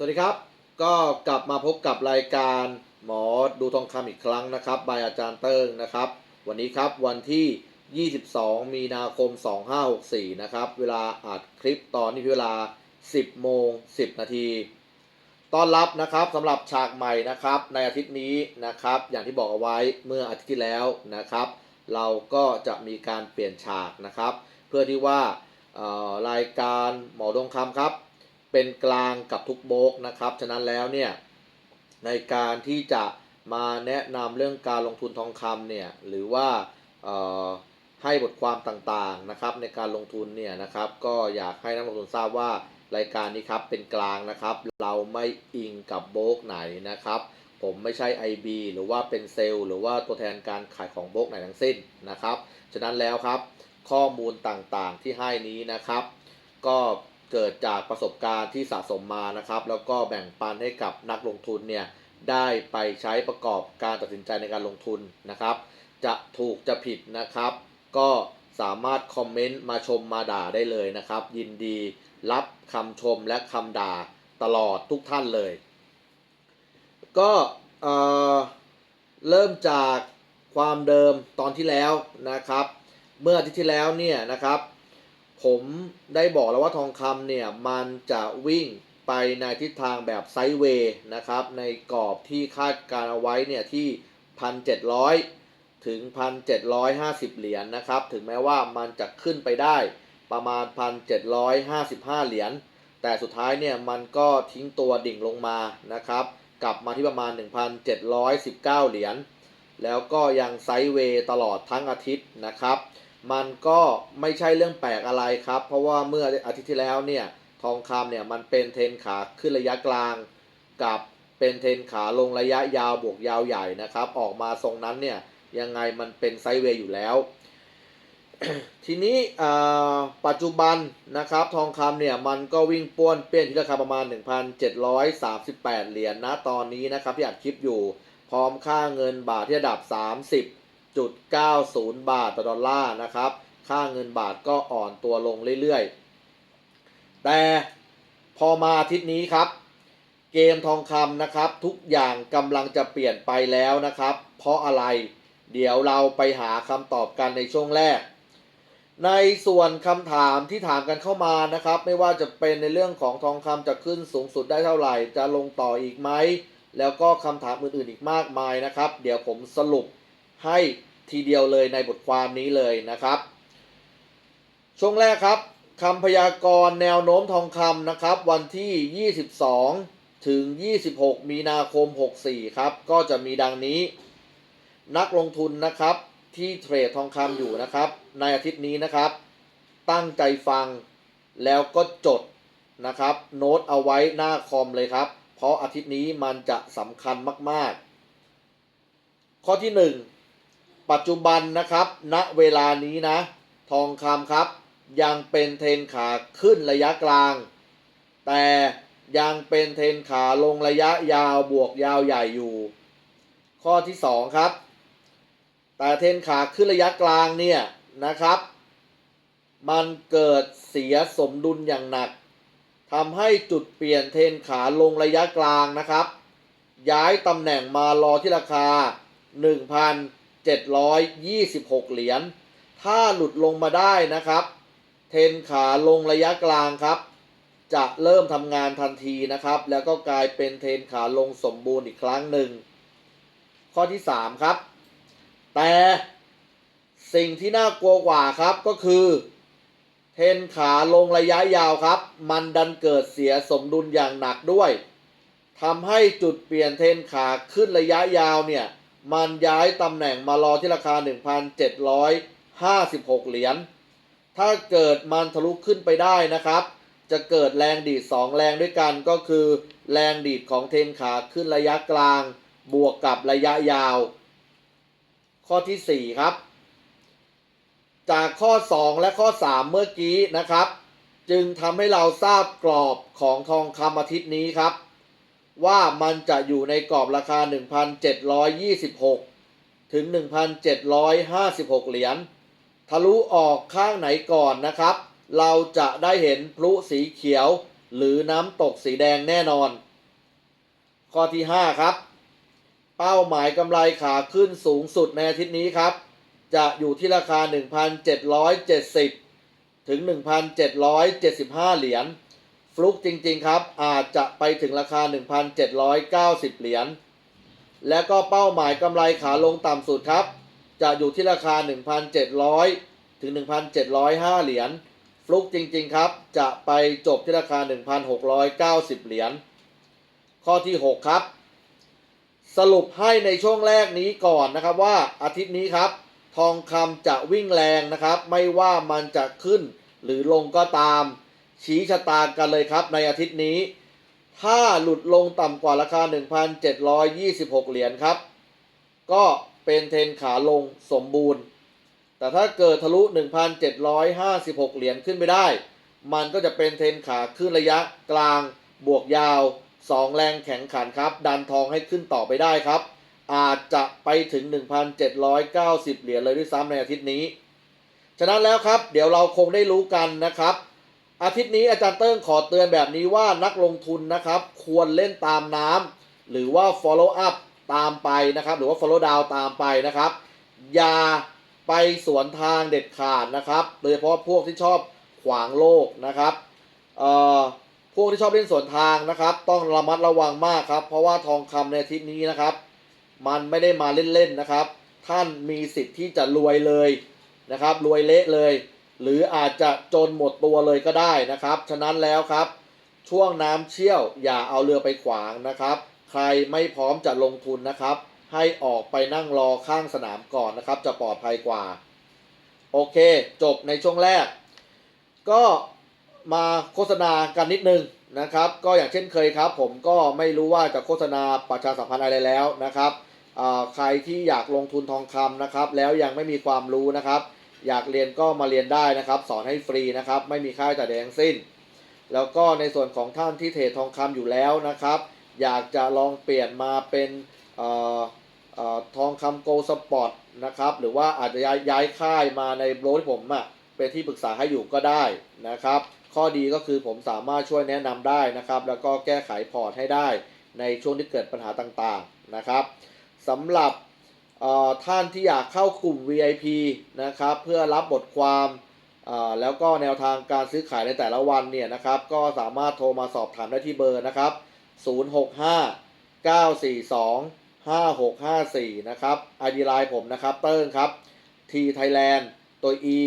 สวัสดีครับ ก็กลับมาพบกับรายการหมอดูทองคำอีกครั้งนะครับบายอาจารย์เติ้งนะครับ วันนี้ครับวันที่ 22 มีนาคม 2564 นะครับ เวลาอัดคลิปตอนนี้เวลา 10 โมง 10 นาทีต้อนรับนะครับสำหรับฉากใหม่นะครับในอาทิตย์นี้นะครับ อย่างที่บอกเอาไว้เมื่ออาทิตย์ที่แล้วนะครับ เราก็จะมีการเปลี่ยนฉากนะครับ เพื่อที่ว่าเอ่อรายการหมอดงคำครับ เป็นกลางกับทุกโบกนะครับ ฉะนั้นแล้วเนี่ยในการที่จะมาแนะนำเรื่องการลงทุนทองคำเนี่ยหรือว่าให้บทความต่างๆนะครับในการลงทุนเนี่ยนะครับก็อยากให้นักลงทุนทราบว่ารายการนี้ครับเป็นกลางนะครับ เราไม่อิงกับโบกไหนนะครับ ผมไม่ใช่ IB หรือว่าเป็นเซลล์หรือว่าตัวแทนการขายของโบกไหนทั้งสิ้นนะครับ ฉะนั้นแล้วครับข้อมูลต่างๆที่ให้นี้นะครับ ก็ เกิดจากประสบการณ์ที่สะสมมานะครับ แล้วก็แบ่งปันให้กับนักลงทุนเนี่ยได้ไปใช้ประกอบการตัดสินใจในการลงทุนนะครับ จะถูกจะผิดนะครับ ก็สามารถคอมเมนต์มาชมมาด่าได้เลยนะครับ ยินดีรับคำชมและคำด่าตลอดทุกท่านเลย ก็เออเริ่มจากความเดิมตอนที่แล้วนะครับ เมื่ออาทิตย์ที่แล้วเนี่ยนะครับ ผมได้บอกแล้วว่าทองคำเนี่ยมันจะวิ่งไปในทิศทางแบบไซด์เวย์นะครับ ในกรอบที่คาดการเอาไว้เนี่ยที่ 1,700 ถึง 1,750 เหรียญนะครับ ถึงแม้ว่ามันจะขึ้นไปได้ประมาณ 1,755 เหรียญ แต่สุดท้ายเนี่ยมันก็ทิ้งตัวดิ่งลงมานะครับ กลับมาที่ประมาณ 1,719 เหรียญ แล้วก็ยังไซด์เวย์ตลอดทั้งอาทิตย์นะครับ มันก็ไม่ใช่เรื่องแปลกอะไรครับ เพราะว่าเมื่ออาทิตย์ที่แล้วเนี่ยทองคำเนี่ยมันเป็นเทรนขาขึ้นระยะกลาง กับเป็นเทรนขาลงระยะยาวบวกยาวใหญ่นะครับ ออกมาทรงนั้นเนี่ยยังไงมันเป็นไซด์เวย์อยู่แล้ว ทีนี้อ่าปัจจุบันนะครับทองคำเนี่ยมันก็วิ่งป้วนเปี้ยนที่ราคาประมาณ 1,738 เหรียญนะตอนนี้นะครับที่อัดคลิปอยู่พร้อมค่าเงินบาทที่ระดับ 30 จุด90 บาทต่อดอลลาร์นะครับ ค่าเงินบาทก็อ่อนตัวลงเรื่อยๆ แต่พอมาอาทิตย์นี้ครับ เกมทองคำนะครับ ทุกอย่างกำลังจะเปลี่ยนไปแล้วนะครับ เพราะอะไรเดี๋ยวเราไปหาคำตอบกันในช่วงแรก ในส่วนคำถามที่ถามกันเข้ามานะครับ ไม่ว่าจะเป็นในเรื่องของทองคำจะขึ้นสูงสุดได้เท่าไหร่ จะลงต่ออีกไหมแล้วก็คำถามอื่นๆอีกมากมายนะครับ เดี๋ยวผมสรุปให้ ทีเดียวเลยในบทความนี้เลยนะครับ ช่วงแรกครับคำพยากรณ์แนวโน้มทองคำนะครับ วันที่ 22 ถึง 26 มีนาคม 64 ครับ ก็จะมีดังนี้ นักลงทุนนะครับที่เทรดทองคำอยู่นะครับ ในอาทิตย์นี้นะครับ ตั้งใจฟังแล้วก็จดนะครับ โน้ตเอาไว้หน้าคอมเลยครับ เพราะอาทิตย์นี้มันจะสำคัญมาก ๆ ข้อที่ 1 ปัจจุบันนะครับณเวลานี้นะ ทองคำครับ ยังเป็นเทนขาขึ้นระยะกลาง แต่ยังเป็นเทนขาลงระยะยาวบวกยาวใหญ่อยู่ ข้อที่ 2 ครับ แต่เทนขาขึ้นระยะกลางเนี่ยนะครับ มันเกิดเสียสมดุลอย่างหนักทำให้จุดเปลี่ยนเทนขาลงระยะกลางนะครับ ย้ายตำแหน่งมารอที่ราคา 726 เหรียญ ถ้าหลุดลงมาได้นะครับ เทนขาลงระยะกลางครับ จะเริ่มทำงานทันทีนะครับ แล้วก็กลายเป็นเทนขาลงสมบูรณ์อีกครั้งหนึ่ง ข้อที่ 3 ครับ แต่สิ่งที่น่ากลัวกว่าครับก็คือ เทนขาลงระยะยาวครับ มันดันเกิดเสียสมดุลอย่างหนักด้วยทำให้จุดเปลี่ยนเทนขาขึ้นระยะยาวเนี่ย มันย้ายตำแหน่งมารอที่ราคา 1,756 เหรียญ ถ้าเกิดมันทะลุขึ้นไปได้นะครับ จะเกิดแรงดีด 2 แรงด้วยกันก็คือ แรงดีดของเทนขาขึ้นระยะกลาง บวกกับระยะยาว ข้อที่ 4 ครับ จากข้อ 2 และข้อ 3 เมื่อกี้นะครับ จึงทำให้เราทราบกรอบของทองคำอาทิตย์นี้ครับ ว่ามันจะอยู่ในกรอบราคา 1,726 ถึง 1,756 เหรียญทะลุออกข้างไหนก่อนนะครับ เราจะได้เห็นพลุสีเขียว หรือน้ำตกสีแดงแน่นอน ข้อที่ 5 ครับ เป้าหมายกำไรขาขึ้นสูงสุดในอาทิตย์นี้ครับ จะอยู่ที่ราคา 1,770 ถึง 1,775 เหรียญ ฟลุกจริง ๆ ครับ อาจจะไปถึงราคา 1,790 เหรียญ และก็เป้าหมายกำไรขาลงต่ำสุดครับ จะอยู่ที่ราคา 1,700 ถึง 1,705 เหรียญ ฟลุกจริง ๆ ครับ จะไปจบที่ราคา 1,690 เหรียญ ข้อที่ 6 ครับ สรุปให้ในช่วงแรกนี้ก่อนนะครับว่าอาทิตย์นี้ครับ ทองคำจะวิ่งแรงนะครับ ไม่ว่ามันจะขึ้นหรือลงก็ตาม ชี้ชะตากันเลยครับ ในอาทิตย์นี้ ถ้าหลุดลงต่ำกว่าราคา 1,726 เหรียญครับ ก็เป็นเทรนขาลงสมบูรณ์ แต่ถ้าเกิดทะลุ 1,756 เหรียญขึ้นไปได้ มันก็จะเป็นเทรนขาขึ้นระยะกลางบวกยาว 2 แรงแข็งขันครับ ดันทองให้ขึ้นต่อไปได้ครับ อาจจะไปถึง 1,790 เหรียญเลยด้วยซ้ำในอาทิตย์นี้ ฉะนั้นแล้วครับ เดี๋ยวเราคงได้รู้กันนะครับ อาทิตย์นี้อาจารย์เติ้งขอเตือนแบบนี้ว่านักลงทุนนะครับ ควรเล่นตามน้ำหรือว่า follow up ตามไปนะครับ หรือว่า follow down ตามไปนะครับ อย่าไปสวนทางเด็ดขาดนะครับ โดยเฉพาะพวกที่ชอบขวางโลกนะครับเอ่อพวกที่ชอบเล่นสวนทางนะครับ ต้องระมัดระวังมากครับ เพราะว่าทองคำในอาทิตย์นี้นะครับ มันไม่ได้มาเล่นๆนะครับ ท่านมีสิทธิ์ที่จะรวยเลยนะครับ รวยเละเลย หรืออาจจะจนหมดตัวเลยก็ได้นะครับ ฉะนั้นแล้วครับ ช่วงน้ำเชี่ยวอย่าเอาเรือไปขวางนะครับ ใครไม่พร้อมจะลงทุนนะครับ ให้ออกไปนั่งรอข้างสนามก่อนนะครับ จะปลอดภัยกว่า โอเค จบในช่วงแรก ก็มาโฆษณากันนิดนึงนะครับ ก็อย่างเช่นเคยครับ ผมก็ไม่รู้ว่าจะโฆษณาประชาสัมพันธ์อะไรแล้วนะครับใครที่อยากลงทุนทองคำนะครับ แล้วยังไม่มีความรู้นะครับ อยากเรียนก็มาเรียนได้นะครับ สอนให้ฟรีนะครับ ไม่มีค่าใช้จ่ายใดทั้งสิ้น แล้วก็ในส่วนของท่านที่เทรดทองคำอยู่แล้วนะครับ อยากจะลองเปลี่ยนมาเป็นออทองคำโกลสปอร์ตนะครับ หรือว่าอาจจะย้ายยายค่ายมาในโบรที่ผมอะเป็นที่ปรึกษาให้อยู่ก็ได้นะครับ ข้อดีก็คือผมสามารถช่วยแนะนำได้นะครับ แล้วก็แก้ไขพอร์ตให้ได้ในช่วงที่เกิดปัญหาต่างๆนะครับสำหรับ ท่านที่อยากเข้ากลุ่ม VIP นะครับเพื่อรับบทความแล้วก็แนวทางการซื้อขายในแต่ละวันเนี่ยนะครับก็สามารถโทรมาสอบถามได้ที่เบอร์นะครับ 065 942 5654 นะครับไอดีไลน์ผมนะครับเติ้งครับ T Thailand ตัว E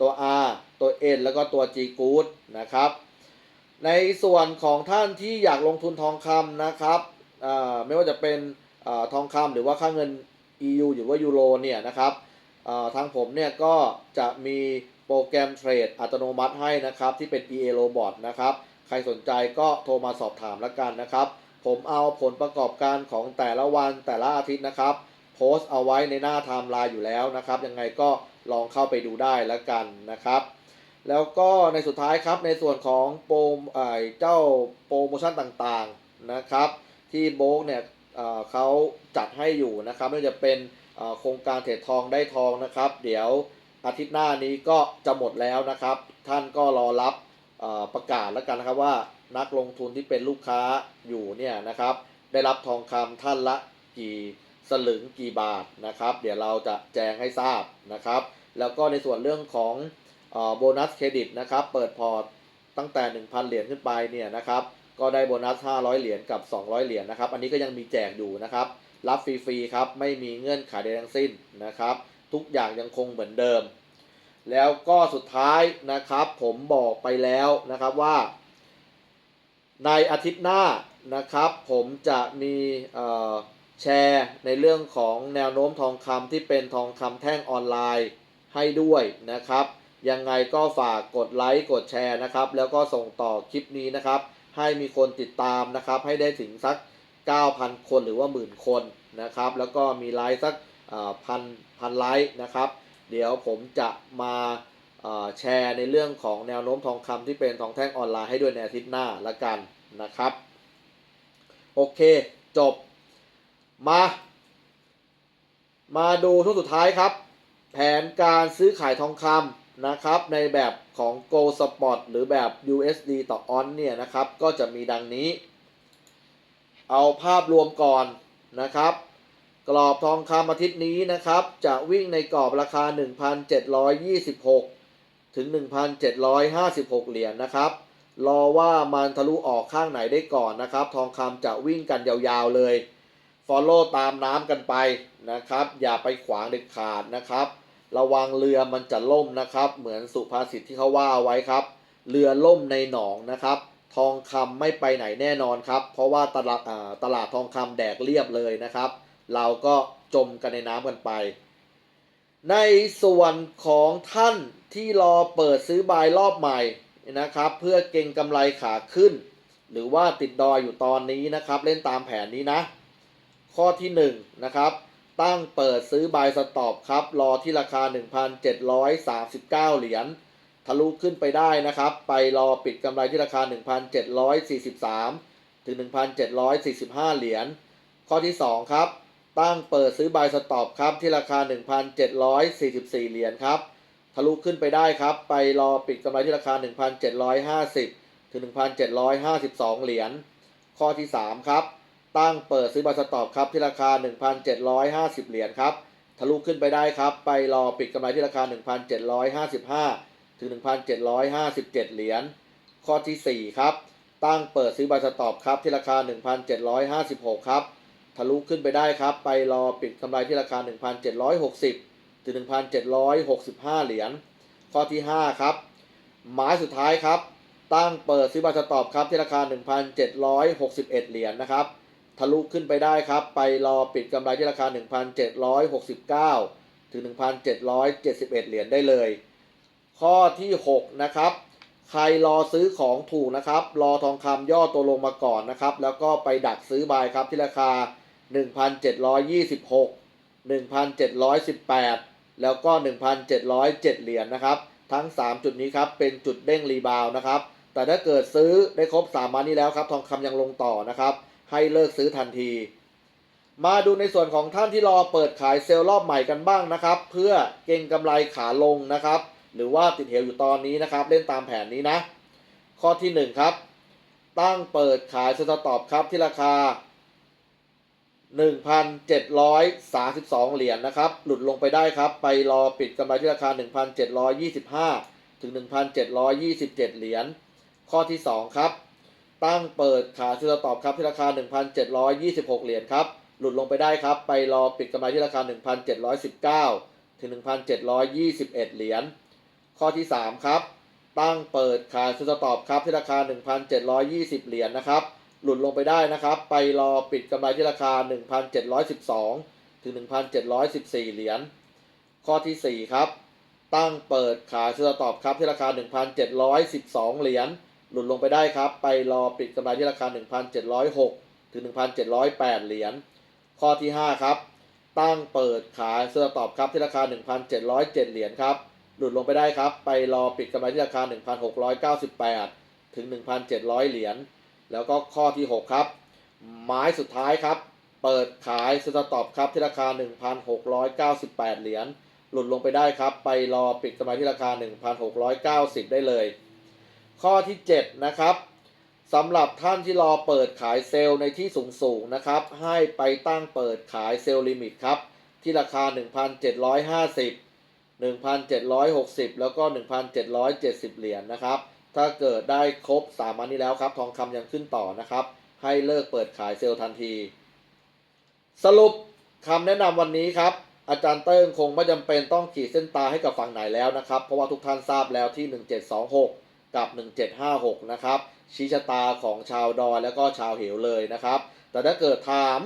ตัว R ตัว N แล้วก็ตัว G Good นะครับ ในส่วนของท่านที่อยากลงทุนทองคำนะครับไม่ว่าจะเป็นอทองคำหรือว่าค่าเงิน EU หรือว่ายูโรเนี่ยนะครับทางผมเนี่ยก็จะมีโปรแกรมเทรดอัตโนมัติให้นะครับ ที่เป็น EA Robot นะครับ ใครสนใจก็โทรมาสอบถามแล้วกันนะครับ ผมเอาผลประกอบการของแต่ละวันแต่ละอาทิตย์นะครับ โพสต์เอาไว้ในหน้าไทม์ไลน์อยู่แล้วนะครับ ยังไงก็ลองเข้าไปดูได้แล้วกันนะครับ แล้วก็ในสุดท้ายครับในส่วนของโปรเจ้าโปรโมชั่นต่างๆนะครับ ที่โบกเนี่ย เขาจัดให้อยู่นะครับไม่ว่าจะเป็นโครงการเทรดทองได้ทองนะครับ เดี๋ยวอาทิตย์หน้านี้ก็จะหมดแล้วนะครับ ท่านก็รอรับประกาศแล้วกันนะครับว่านักลงทุนที่เป็นลูกค้าอยู่เนี่ยนะครับ ได้รับทองคำท่านละกี่สลึงกี่บาทนะครับ เดี๋ยวเราจะแจ้งให้ทราบนะครับ แล้วก็ในส่วนเรื่องของโบนัสเครดิตนะครับ เปิดพอร์ตตั้งแต่ 1,000 เหรียญขึ้นไปเนี่ยนะครับ ก็ได้โบนัส 500 เหรียญกับ 200 เหรียญนะครับ อันนี้ก็ยังมีแจกอยู่นะครับ รับฟรีๆครับ ไม่มีเงื่อนไขใดทั้งสิ้นนะครับ ทุกอย่างยังคงเหมือนเดิม แล้วก็สุดท้ายนะครับผมบอกไปแล้วนะครับว่า ในอาทิตย์หน้านะครับ ผมจะมีแชร์ในเรื่องของแนวโน้มทองคำที่เป็นทองคำแท่งออนไลน์ให้ด้วยนะครับ ยังไงก็ฝากกดไลค์กดแชร์นะครับ แล้วก็ส่งต่อคลิปนี้นะครับ ให้มีคนติดตามนะครับ ให้ได้ถึงสัก 9,000 คนหรือว่าหมื่นคนนะครับ แล้วก็มีไลค์สักพันพันไลค์นะครับ เดี๋ยวผมจะมาแชร์ในเรื่องของแนวโน้มทองคำที่เป็นทองแท่งออนไลน์ให้ด้วยในอาทิตย์หน้าละกันนะครับ โอเคจบมา มาดูช่วงสุดท้ายครับ แผนการซื้อขายทองคำ นะครับในแบบของ g o l Spot หรือแบบ USD ต่อออนเนี่ยนะครับก็จะมีดังนี้ เอาภาพรวมก่อนนะครับ กรอบทองคำอาทิตย์นี้นะครับ จะวิ่งในกรอบราคา 1,726 ถึง 1,756 เหรียญนะครับ รอว่ามันทะลุออกข้างไหนได้ก่อนนะครับ ทองคำจะวิ่งกันยาวๆเลย Follow ตามน้ำกันไปนะครับ อย่าไปขวางเด็ดขาดนะครับ ระวังเรือมันจะล่มนะครับ เหมือนสุภาษิตที่เขาว่าไว้ครับ เรือล่มในหนองนะครับ ทองคำไม่ไปไหนแน่นอนครับ เพราะว่าตลาดตลาดทองคำแดกเรียบเลยนะครับ เราก็จมกันในน้ำกันไป ในส่วนของท่านที่รอเปิดซื้อบายรอบใหม่นะครับ เพื่อเก็งกำไรขาขึ้น หรือว่าติดดอยอยู่ตอนนี้นะครับ เล่นตามแผนนี้นะ ข้อที่1นะครับ ตั้งเปิดซื้อบายสต็อปครับ รอที่ราคา 1,739 เหรียญทะลุขึ้นไปได้นะครับ ไปรอปิดกำไรที่ราคา 1,743 ถึง 1,745 เหรียญข้อที่ 2 ครับ ตั้งเปิดซื้อบายสต็อปครับ ที่ราคา 1,744 เหรียญครับทะลุขึ้นไปได้ครับ ไปรอปิดกำไรที่ราคา 1,750 ถึง 1,752 เหรียญข้อที่ 3 ครับ ตั้งเปิดซื้อบายสต็อปครับที่ราคา 1,750 เหรียญครับทะลุขึ้นไปได้ครับ ไปรอปิดกำไรที่ราคา 1,755 ถึง 1,757 เหรียญข้อทีสี่4 ครับ ตั้งเปิดซื้อบายสต็อปครับที่ราคา 1,756 ครับทะลุขึ้นไปได้ครับ ไปรอปิดกำไรที่ราคา 1,760 ถึง 1,765 เหรียญข้อที่ 5 ครับ หมายสุดท้ายครับ ตั้งเปิดซื้อบายสต็อปครับที่ราคา 1,761 เหรียญนะครับ ทะลุขึ้นไปได้ครับ ไปรอปิดกำไรที่ราคา 1,769 ถึง 1,771 เหรียญได้เลย ข้อที่ 6 นะครับ ใครรอซื้อของถูกนะครับ รอทองคำย่อตัวลงมาก่อนนะครับ แล้วก็ไปดักซื้อบายครับที่ราคา 1,726 1,718 แล้วก็ 1,707 เหรียญนะครับ ทั้ง 3 จุดนี้ครับเป็นจุดเด้งรีบาวนะครับ แต่ถ้าเกิดซื้อได้ครบ 3 วันนี้แล้วครับ ทองคำยังลงต่อนะครับ ให้เลิกซื้อทันที มาดูในส่วนของท่านที่รอเปิดขายเซลล์รอบใหม่กันบ้างนะครับ เพื่อเก็งกำไรขาลงนะครับ หรือว่าติดเหวอยู่ตอนนี้นะครับ เล่นตามแผนนี้นะ ข้อที่1ครับ ตั้งเปิดขายสตอบครับที่ราคา 1,732 เหรียญนะครับ หลุดลงไปได้ครับ ไปรอปิดกำไรที่ราคา 1,725 ถึง 1,727 เหรียญ ข้อที่ 2 ครับ ตั้งเปิดขายซื้อตอบครับที่ราคา 1,726 เหรียญครับ หลุดลงไปได้ครับ ไปรอปิดกำไรที่ราคา 1,719 ถึง 1,721 เหรียญ ข้อที่ 3 ครับ ตั้งเปิดขายซื้อตอบครับที่ราคา 1,720 เหรียญนะครับ หลุดลงไปได้นะครับ ไปรอปิดกำไรที่ราคา 1,712 ถึง 1,714 เหรียญ ข้อทีสี่4 ครับ ตั้งเปิดขายซื้อตอบครับที่ราคา 1,712 เหรียญ ลุดลงไปได้ครับ ไปรอปิดกำไรที่ราคา 1,706 ถึง 1,708 เหรียญ ข้อที่ 5 ครับ ตั้งเปิดขายซื้อตอบครับที่ราคา 1,707 เหรียญครับ หลุดลงไปได้ครับ ไปรอปิดกำไรที่ราคา 1,698 ถึง 1,700 เหรียญ แล้วก็ข้อที่ 6 ครับไม้สุดท้ายครับ เปิดขายสตอปครับที่ราคา 1,698 เหรียญ หลุดลงไปได้ครับ ไปรอปิดกำไรที่ราคา 1,690 ได้เลย ข้อที่ 7 นะครับสำหรับท่านที่รอเปิดขายเซลล์ในที่สูงๆนะครับ ให้ไปตั้งเปิดขายเซลล์ลิมิตครับ ที่ราคา 1,750 1,760 แล้วก็ 1,770 เหรียญนะครับ ถ้าเกิดได้ครบ3วันนี้แล้วครับ ทองคำยังขึ้นต่อนะครับ ให้เลิกเปิดขายเซลล์ทันที สรุปคำแนะนำวันนี้ครับ อาจารย์เติ้งคงไม่จำเป็นต้องขีดเส้นตาให้กับฝั่งไหนแล้วนะครับ เพราะว่าทุกท่านทราบแล้วที่ 1726 กับ 1756 นะครับชี้ชะตาของชาวดอยแล้วก็ชาวเหวเลยนะครับ แต่ถ้าเกิดถาม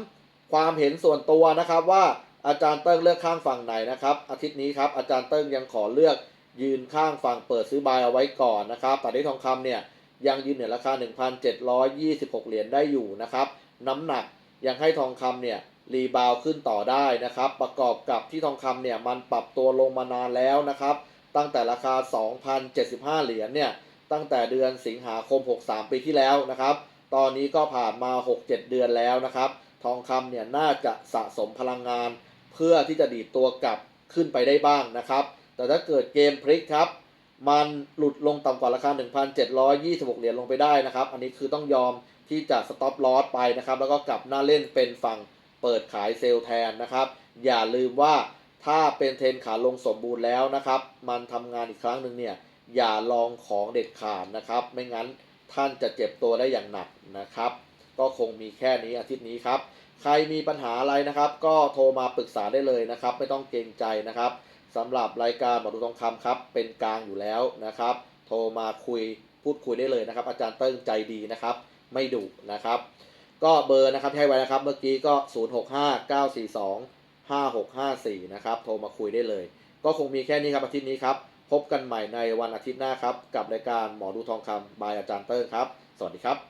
ความเห็นส่วนตัวนะครับว่าอาจารย์เติ้งเลือกข้างฝั่งไหนนะครับ อาทิตย์นี้ครับอาจารย์เติ้งยังขอเลือกยืนข้างฝั่งเปิดซื้อบายเอาไว้ก่อนนะครับแต่ที่ทองคำเนี่ยยังยืนเหนือราคา 1,726 เหรียญได้อยู่นะครับ น้ำหนักยังให้ทองคำเนี่ยรีบาวขึ้นต่อได้นะครับ ประกอบกับที่ทองคำเนี่ยมันปรับตัวลงมานานแล้วนะครับ ตั้งแต่ราคา 2,075 เหรียญเนี่ย ตั้งแต่เดือนสิงหาคม 63 ปีที่แล้วนะครับ ตอนนี้ก็ผ่านมา 6-7 เดือนแล้วนะครับ ทองคำเนี่ยน่าจะสะสมพลังงาน เพื่อที่จะดีดตัวกลับขึ้นไปได้บ้างนะครับ แต่ถ้าเกิดเกมพลิกครับ มันหลุดลงต่ำกว่าราคา 1,726 เหรียญลงไปได้นะครับ อันนี้คือต้องยอมที่จะสต็อปลอสไปนะครับ แล้วก็กลับหน้าเล่นเป็นฝั่งเปิดขายเซลล์แทนนะครับ อย่าลืมว่าถ้าเป็นเทรนขาลงสมบูรณ์แล้วนะครับ มันทำงานอีกครั้งหนึ่งเนี่ย อย่าลองของเด็ดขาดนะครับ ไม่งั้นท่านจะเจ็บตัวได้อย่างหนักนะครับ ก็คงมีแค่นี้อาทิตย์นี้ครับ ใครมีปัญหาอะไรนะครับ ก็โทรมาปรึกษาได้เลยนะครับ ไม่ต้องเกรงใจนะครับสำหรับรายการหมอดูทองคำครับ เป็นกลางอยู่แล้วนะครับ โทรมาคุยพูดคุยได้เลยนะครับ อาจารย์เติ้งใจดีนะครับ ไม่ดุนะครับ ก็เบอร์นะครับที่ให้ไว้นะครับเมื่อกี้ก็ 0659425654 นะครับ โทรมาคุยได้เลย ก็คงมีแค่นี้ครับอาทิตย์นี้ครับ พบกันใหม่ในวันอาทิตย์หน้าครับ กับรายการหมอดูทองคำบายอาจารย์เติ้งครับ สวัสดีครับ